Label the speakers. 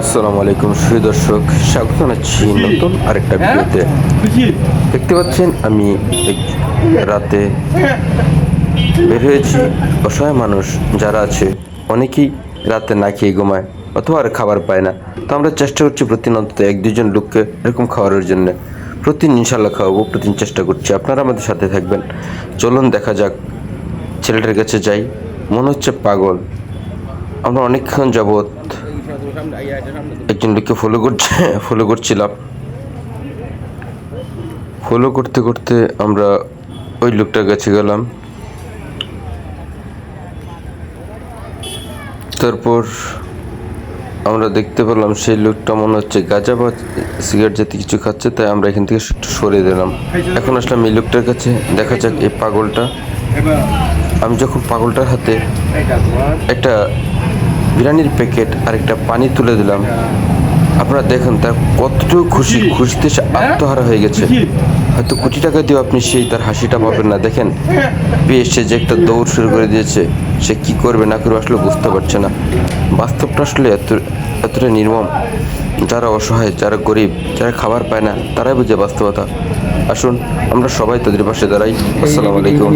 Speaker 1: আসসালামু আলাইকুম সুপ্রিয় দর্শক স্বাগত জানাচ্ছি নতুন আরেকটা ভিডিওতে। দেখতে পাচ্ছেন আমি রাতে বের হয়েছি। অসহায় মানুষ যারা আছে অনেকেই রাতে না খেয়ে ঘুমায় অথবা আর খাবার পায় না। তো আমরা চেষ্টা করছি প্রতিদিন অন্তত এক দুজন লোককে এরকম খাওয়ানোর জন্য। প্রতিদিন ইনশাল্লাহ খাওয়াবো প্রতিদিন চেষ্টা করছি। আপনারা আমাদের সাথে থাকবেন। চলুন দেখা যাক। ছেলেটার কাছে যাই। মনে হচ্ছে পাগল। আমরা অনেকক্ষণ যাবৎ একজন লোককে ফলো করছে ফলো করছিলাম। ফলো করতে করতে আমরা ওই লোকটার কাছে গেলাম। তারপর আমরা দেখতে পেলাম সেই লোকটা মনে হচ্ছে গাঁজা বা সিগারেট জাতীয় কিছু খাচ্ছে, তাই আমরা এখান থেকে একটু সরে দিলাম। এখন আসলাম এই লোকটার কাছে, দেখা যাক এই পাগলটা। আমি যখন পাগলটার হাতে একটা বিরিয়ানির প্যাকেট আর একটা পানি তুলে দিলাম। আপনারা দেখেন, তার কতটুকু খুশি, খুশিতে সে আত্মহারা হয়ে গেছে। হয়তো কোটি টাকা দিয়েও আপনি সেই তার হাসিটা পাবেন না। দেখেন, পেয়ে সে যে একটা দৌড় শুরু করে দিয়েছে, সে কি করবে না করবে আসলে বুঝতে পারছে না। বাস্তবটা আসলে এত এতটা নির্মম। যারা অসহায়, যারা গরিব, যারা খাবার পায় না, তারাই বুঝে বাস্তবতা। আসুন, আমরা সবাই তাদের পাশে দাঁড়াই। আসসালামু আলাইকুম।